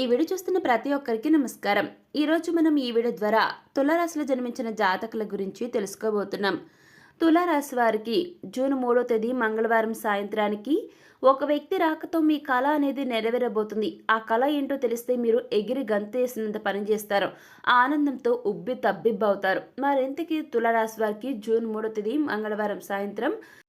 ఈ వీడియో చూస్తున్న ప్రతి ఒక్కరికి నమస్కారం. ఈరోజు మనం ఈ వీడియో ద్వారా తులారాశిలో జన్మించిన జాతకుల గురించి తెలుసుకోబోతున్నాం. తులారాశి వారికి జూన్ మూడో తేదీ మంగళవారం సాయంత్రానికి ఒక వ్యక్తి రాకతో మీ కళ అనేది నెరవేరబోతుంది. ఆ కళ ఏంటో తెలిస్తే మీరు ఎగిరి గంతేసినంత పని చేస్తారు. ఆనందంతో ఉబ్బి తబ్బిబ్బవుతారు. మరింతకీ తులారాశి వారికి జూన్ మూడో తేదీ మంగళవారం సాయంత్రం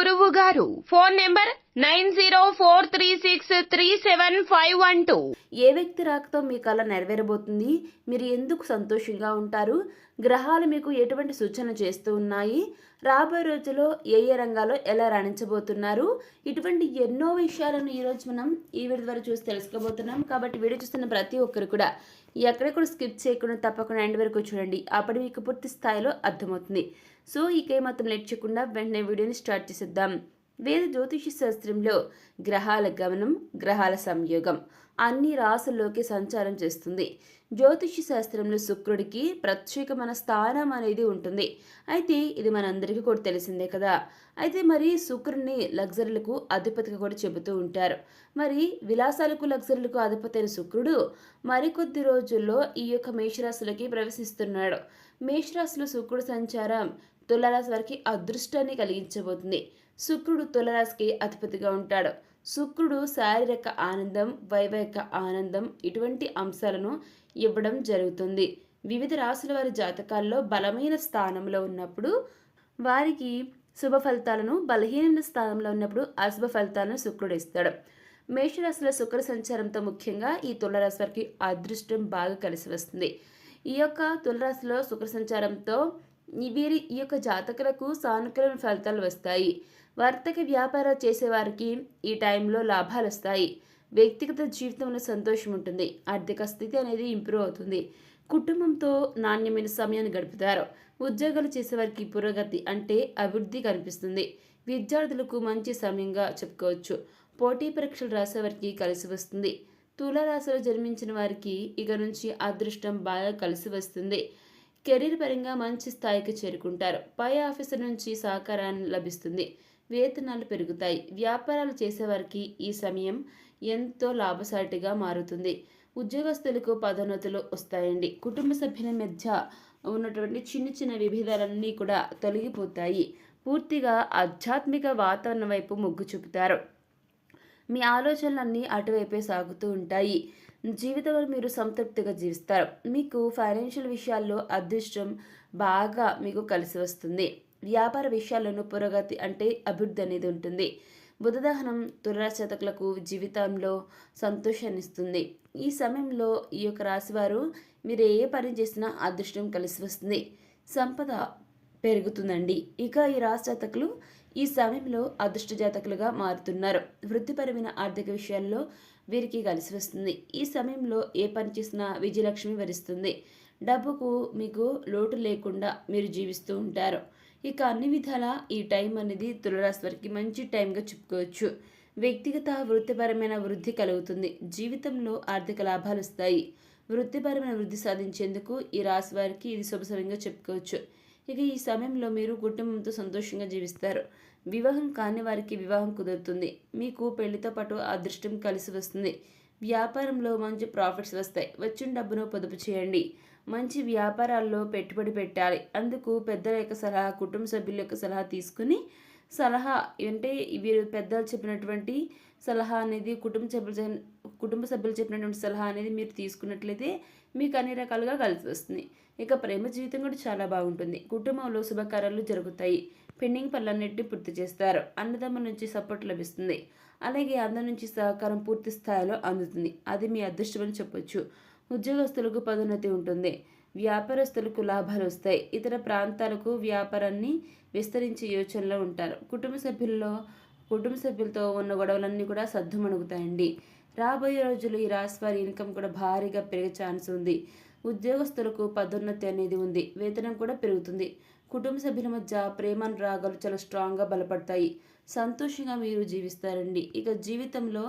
గురువు గారు phone number nine zero four three six three seven five one two. ఏ వ్యక్తి రాకతో మీ కళ నెరవేరబోతుంది? మీరు ఎందుకు సంతోషంగా ఉంటారు? గ్రహాలు మీకు ఎటువంటి సూచన చేస్తూ ఉన్నాయి? రాబోయే రోజుల్లో ఏ ఏ రంగాల్లో ఎలా రాణించబోతున్నారు? ఇటువంటి ఎన్నో విషయాలను ఈరోజు మనం ఈ వీడియో ద్వారా చూసి తెలుసుకోబోతున్నాం. కాబట్టి వీడియో చూస్తున్న ప్రతి ఒక్కరు కూడా ఎక్కడ కూడా స్కిప్ చేయకుండా తప్పకుండా ఎండ్ వరకు చూడండి. అప్పుడు మీకు పూర్తి స్థాయిలో అర్థమవుతుంది. సో ఇక మొత్తం లేట్ చేయకుండా వెంటనే వీడియోని స్టార్ట్ చేసేద్దాం. వేద జ్యోతిష శాస్త్రంలో గ్రహాల గమనం గ్రహాల సంయోగం అన్ని రాసుల్లోకి సంచారం చేస్తుంది. జ్యోతిష శాస్త్రంలో శుక్రుడికి ప్రత్యేకమైన స్థానం అనేది ఉంటుంది. అయితే ఇది మనందరికీ కూడా తెలిసిందే కదా. అయితే మరి శుక్రుడిని లగ్జరీలకు అధిపతిగా కూడా చెబుతూ ఉంటారు. మరి విలాసాలకు లగ్జరీలకు అధిపతి అయిన శుక్రుడు మరికొద్ది రోజుల్లో ఈ యొక్క మేషరాశులకి ప్రవేశిస్తున్నాడు. మేషరాశిలో శుక్రుడు సంచారం తులారాశి వారికి అదృష్టాన్ని కలిగించబోతుంది. శుక్రుడు తులరాశికి అధిపతిగా ఉంటాడు. శుక్రుడు శారీరక ఆనందం వైవాహిక ఆనందం ఇటువంటి అంశాలను ఇవ్వడం జరుగుతుంది. వివిధ రాశుల వారి జాతకాల్లో బలమైన స్థానంలో ఉన్నప్పుడు వారికి శుభ ఫలితాలను బలహీనమైన స్థానంలో ఉన్నప్పుడు అశుభ ఫలితాలను శుక్రుడు ఇస్తాడు. మేషరాశిలో శుక్ర సంచారంతో ముఖ్యంగా ఈ తులరాశి వారికి అదృష్టం బాగా కలిసి వస్తుంది. ఈ యొక్క తులరాశిలో శుక్ర సంచారంతో వీరి ఈ యొక్క జాతకులకు సానుకూల ఫలితాలు వస్తాయి. వర్తక వ్యాపారాలు చేసేవారికి ఈ టైంలో లాభాలు వస్తాయి. వ్యక్తిగత జీవితంలో సంతోషం ఉంటుంది. ఆర్థిక స్థితి అనేది ఇంప్రూవ్ అవుతుంది. కుటుంబంతో నాణ్యమైన సమయాన్ని గడుపుతారు. ఉద్యోగాలు చేసేవారికి పురోగతి అంటే అభివృద్ధి కనిపిస్తుంది. విద్యార్థులకు మంచి సమయంగా చెప్పుకోవచ్చు. పోటీ పరీక్షలు రాసేవారికి కలిసి వస్తుంది. తులారాశిలో జన్మించిన వారికి ఇక నుంచి అదృష్టం బాగా కలిసి వస్తుంది. కెరీర్ పరంగా మంచి స్థాయికి చేరుకుంటారు. పై ఆఫీసర్ నుంచి సహకారాన్ని లభిస్తుంది. వేతనాలు పెరుగుతాయి. వ్యాపారాలు చేసేవారికి ఈ సమయం ఎంతో లాభసాటిగా మారుతుంది. ఉద్యోగస్తులకు పదోన్నతులు వస్తాయండి. కుటుంబ సభ్యుల మధ్య ఉన్నటువంటి చిన్న చిన్న విభేదాలన్నీ కూడా తొలగిపోతాయి. పూర్తిగా ఆధ్యాత్మిక వాతావరణం వైపు మొగ్గు చూపుతారు. మీ ఆలోచనలన్నీ అటువైపే సాగుతూ ఉంటాయి. జీవితంలో మీరు సంతృప్తిగా జీవిస్తారు. మీకు ఫైనాన్షియల్ విషయాల్లో అదృష్టం బాగా మీకు కలిసి వస్తుంది. వ్యాపార విషయాల్లోనూ పురోగతి అంటే అభివృద్ధి అనేది ఉంటుంది. బుధదహనం తులరాశతకులకు జీవితంలో సంతోషాన్ని ఇస్తుంది. ఈ సమయంలో ఈ యొక్క రాశివారు మీరు ఏ పని చేసినా అదృష్టం కలిసి వస్తుంది. సంపద పెరుగుతుందండి. ఇక ఈ రాశి జాతకులు ఈ సమయంలో అదృష్ట జాతకులుగా మారుతున్నారు. వృత్తిపరమైన ఆర్థిక విషయాల్లో వీరికి కలిసి వస్తుంది. ఈ సమయంలో ఏ పని చేసినా విజయలక్ష్మి వరిస్తుంది. డబ్బుకు మీకు లోటు లేకుండా మీరు జీవిస్తూ ఉంటారు. ఇక అన్ని విధాల ఈ టైం అనేది తులరాశి వారికి మంచి టైంగా చెప్పుకోవచ్చు. వ్యక్తిగత వృత్తిపరమైన వృద్ధి కలుగుతుంది. జీవితంలో ఆర్థిక లాభాలు వస్తాయి. వృత్తిపరమైన వృద్ధి సాధించేందుకు ఈ రాశి వారికి ఇది శుభ సమయంగా చెప్పుకోవచ్చు. ఇక ఈ సమయంలో మీరు కుటుంబంతో సంతోషంగా జీవిస్తారు. వివాహం కాని వారికి వివాహం కుదురుతుంది. మీకు పెళ్ళితో పాటు అదృష్టం కలిసి వస్తుంది. వ్యాపారంలో మంచి ప్రాఫిట్స్ వస్తాయి. వచ్చిన డబ్బును పొదుపు చేయండి. మంచి వ్యాపారాల్లో పెట్టుబడి పెట్టాలి. అందుకు పెద్దల యొక్క సలహా కుటుంబ సభ్యుల యొక్క సలహా తీసుకుని సలహా అంటే వీరు పెద్దలు చెప్పినటువంటి సలహా అనేది కుటుంబ సభ్యులు కుటుంబ సభ్యులు చెప్పినటువంటి సలహా అనేది మీరు తీసుకున్నట్లయితే మీకు అన్ని రకాలుగా కలిసి వస్తుంది. ఇక ప్రేమ జీవితం కూడా చాలా బాగుంటుంది. కుటుంబంలో శుభకార్యాలు జరుగుతాయి. పెండింగ్ పనులన్నింటినీ పూర్తి చేస్తారు. అన్నదమ్ముల నుంచి సపోర్ట్ లభిస్తుంది. అలాగే అందరి నుంచి సహకారం పూర్తి స్థాయిలో అందుతుంది. అది మీ అదృష్టమని చెప్పొచ్చు. ఉద్యోగస్తులకు పదోన్నతి ఉంటుంది. వ్యాపారస్తులకు లాభాలు వస్తాయి. ఇతర ప్రాంతాలకు వ్యాపారాన్ని విస్తరించే యోచనలో ఉంటారు. కుటుంబ సభ్యుల్లో కుటుంబ సభ్యులతో ఉన్న గొడవలన్నీ కూడా సద్దుమణుగుతాయండి. రాబోయే రోజులు ఈ రాశి వారి ఇన్కమ్ కూడా భారీగా పెరిగే ఛాన్స్ ఉంది. ఉద్యోగస్తులకు పదోన్నతి అనేది ఉంది. వేతనం కూడా పెరుగుతుంది. కుటుంబ సభ్యుల మధ్య ప్రేమానురాగాలు చాలా స్ట్రాంగ్గా బలపడతాయి. సంతోషంగా మీరు జీవిస్తారండి. ఇక జీవితంలో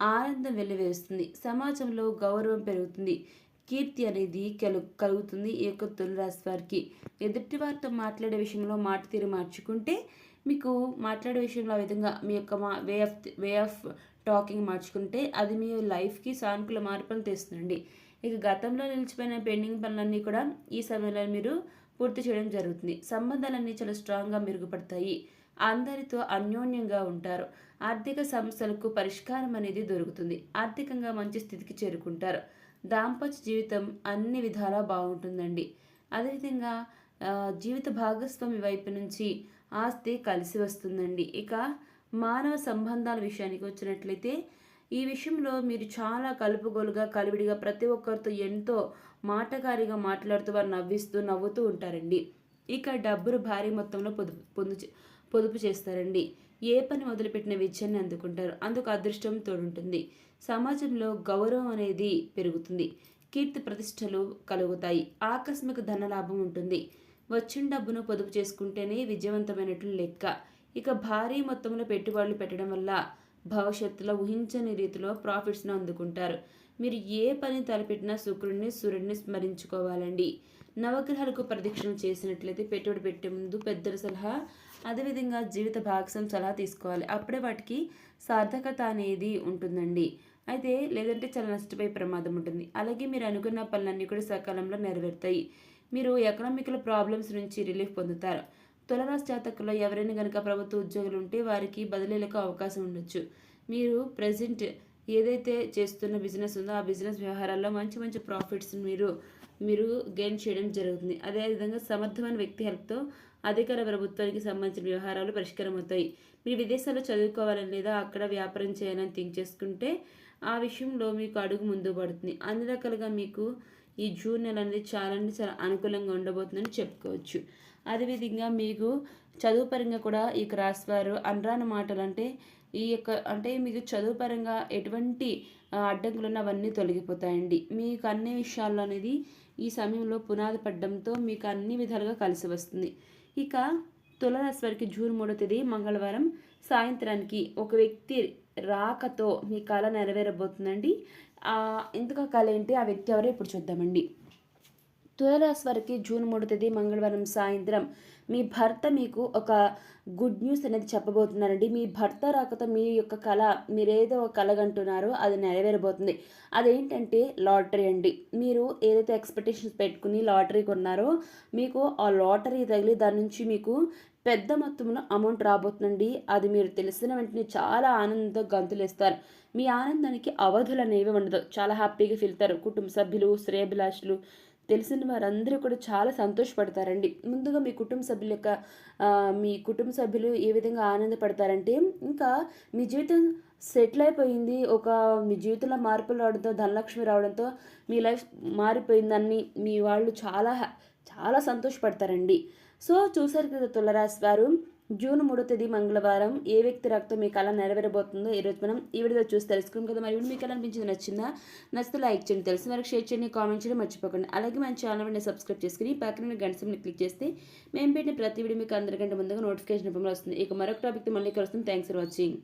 ఆనందం వెల్లివేస్తుంది. సమాజంలో గౌరవం పెరుగుతుంది. కీర్తి అనేది కలు కలుగుతుంది ఈ యొక్క తులరాశి వారికి. ఎదుటి వారితో మాట్లాడే విషయంలో మాట తీరు మార్చుకుంటే మీకు మాట్లాడే విషయంలో ఆ విధంగా మీ యొక్క మా way of way of talking మార్చుకుంటే అది మీ లైఫ్కి సానుకూల మార్పులు తెస్తుందండి. ఇక గతంలో నిలిచిపోయిన పెండింగ్ పనులన్నీ కూడా ఈ సమయంలో మీరు పూర్తి చేయడం జరుగుతుంది. సంబంధాలన్నీ చాలా స్ట్రాంగ్గా మెరుగుపడతాయి. అందరితో అన్యోన్యంగా ఉంటారు. ఆర్థిక సమస్యలకు పరిష్కారం అనేది దొరుకుతుంది. ఆర్థికంగా మంచి స్థితికి చేరుకుంటారు. దాంపత్య జీవితం అన్ని విధాలా బాగుంటుందండి. అదేవిధంగా జీవిత భాగస్వామి వైపు నుంచి ఆస్తి కలిసి వస్తుందండి. ఇక మానవ సంబంధాల విషయానికి వచ్చినట్లయితే ఈ విషయంలో మీరు చాలా కలుపుగోలుగా కలివిడిగా ప్రతి ఒక్కరితో ఎంతో మాటకారిగా మాట్లాడుతూ వారు నవ్విస్తూ నవ్వుతూ ఉంటారండి. ఇక డబ్బును భారీ మొత్తంలో పొదుపు పొందు పొదుపు చేస్తారండి. ఏ పని మొదలుపెట్టిన విజయాన్ని అందుకుంటారు. అందుకు అదృష్టం తోడుంటుంది. సమాజంలో గౌరవం అనేది పెరుగుతుంది. కీర్తి ప్రతిష్టలు కలుగుతాయి. ఆకస్మిక ధనలాభం ఉంటుంది. వచ్చిన డబ్బును పొదుపు చేసుకుంటేనే విజయవంతమైనట్లు లెక్క. ఇక భారీ మొత్తంలో పెట్టుబడులు పెట్టడం వల్ల భవిష్యత్తులో ఊహించని రీతిలో ప్రాఫిట్స్ను అందుకుంటారు. మీరు ఏ పని తలపెట్టినా శుక్రుడిని సూర్యుడిని స్మరించుకోవాలండి. నవగ్రహాలకు ప్రదక్షిణ చేసినట్లయితే పెట్టుబడి పెట్టే ముందు పెద్దల సలహా అదేవిధంగా జీవిత భాగస్వామి సలహా తీసుకోవాలి. అప్పుడే వాటికి సార్థకత అనేది ఉంటుందండి. అయితే లేదంటే చాలా నష్టపోయే ప్రమాదం ఉంటుంది. అలాగే మీరు అనుకున్న పనులన్నీ కూడా సకాలంలో నెరవేరుతాయి. మీరు ఎకనామికల్ ప్రాబ్లమ్స్ నుంచి రిలీఫ్ పొందుతారు. తులరాశి జాతకుల్లో ఎవరైనా కనుక ప్రభుత్వ ఉద్యోగులు ఉంటే వారికి బదిలీలకు అవకాశం ఉండొచ్చు. మీరు ప్రజెంట్ ఏదైతే చేస్తున్న బిజినెస్ ఉందో ఆ బిజినెస్ వ్యవహారాల్లో మంచి మంచి ప్రాఫిట్స్ మీరు మీరు గెయిన్ చేయడం జరుగుతుంది. అదేవిధంగా సమర్థమైన వ్యక్తి హెల్ప్తో అధికార ప్రభుత్వానికి సంబంధించిన వ్యవహారాలు పరిష్కారం అవుతాయి మీరు విదేశాల్లో చదువుకోవాలని లేదా అక్కడ వ్యాపారం చేయాలని థింక్ చేసుకుంటే ఆ విషయంలో మీకు అడుగు ముందు పడుతుంది. అన్ని రకాలుగా మీకు ఈ జూన్ నెల అనేది చాలా అంటే చాలా అనుకూలంగా ఉండబోతుందని చెప్పుకోవచ్చు. అదేవిధంగా మీకు చదువు పరంగా కూడా ఈ క్రాస్ వారు అనరాని మాటలు అంటే ఈ యొక్క అంటే మీకు చదువు పరంగా ఎటువంటి అడ్డంకులు ఉన్న అవన్నీ తొలగిపోతాయండి. మీకు అన్ని విషయాల్లో అనేది ఈ సమయంలో పునాది పడ్డంతో మీకు అన్ని విధాలుగా కలిసి వస్తుంది. ఇక తులరాశి వారికి జూన్ మూడో తేదీ మంగళవారం సాయంత్రానికి ఒక వ్యక్తి రాకతో మీ కళ నెరవేరబోతుందండి. ఇంతక కళ ఏంటి? ఆ వ్యక్తి ఎవరో ఇప్పుడు చూద్దామండి. తులరాశి వారికి జూన్ మూడో తేదీ మంగళవారం సాయంత్రం మీ భర్త మీకు ఒక గుడ్ న్యూస్ అనేది చెప్పబోతున్నారండి. మీ భర్త రాకతో మీ యొక్క కళ మీరేదో ఒక కలగంటున్నారో అది నెరవేరబోతుంది. అదేంటంటే లాటరీ అండి. మీరు ఏదైతే ఎక్స్పెక్టేషన్స్ పెట్టుకుని లాటరీ కొన్నారో మీకు ఆ లాటరీ తగిలి దాని నుంచి మీకు పెద్ద మొత్తంలో అమౌంట్ రాబోతుందండి. అది మీరు తెలిసిన వెంటనే చాలా ఆనందంతో గంతులేస్తారు. మీ ఆనందానికి అవధులు అనేవి ఉండదు. చాలా హ్యాపీగా ఫీల్ అవుతారు. కుటుంబ సభ్యులు శ్రేయభిలాషులు తెలిసిన వారందరూ కూడా చాలా సంతోషపడతారండి. ముందుగా మీ కుటుంబ సభ్యుల యొక్క మీ కుటుంబ సభ్యులు ఏ విధంగా ఆనందపడతారంటే ఇంకా మీ జీవితం సెటిల్ అయిపోయింది. ఒక మీ జీవితంలో మార్పులు రావడంతో ధనలక్ష్మి రావడంతో మీ లైఫ్ మారిపోయిందని మీ వాళ్ళు చాలా హ్యా- చాలా సంతోషపడతారండి. సో చూసారు కదా తులరాశి వారు జూన్ మూడో తేదీ మంగళవారం ఏ వ్యక్తి రక్తం మీకు అలా నెరవేరబోతుందో ఈరోజు మనం ఈ వీడియో చూసి తెలుసుకున్నాం కదా. మరి మీకు ఎలా అనిపించింది నచ్చిందా? నచ్చితే లైక్ చేయండి తెలిసిన వరకు షేర్ చేయండి కామెంట్ చేయడం మర్చిపోకండి. అలాగే మన ఛానల్ వెంటనే సబ్స్క్రైబ్ చేసుకుని పక్కన గంట క్లిక్ చేస్తే మేము పెట్టిన ప్రతి వీడియో మీకు అందరికంటే ముందుగా నోటిఫికేషన్ రూపంలో వస్తుంది. ఇక మరొక టాపిక్తో మళ్ళీ కలుస్తుంది థ్యాంక్స్ ఫర్ వాచింగ్.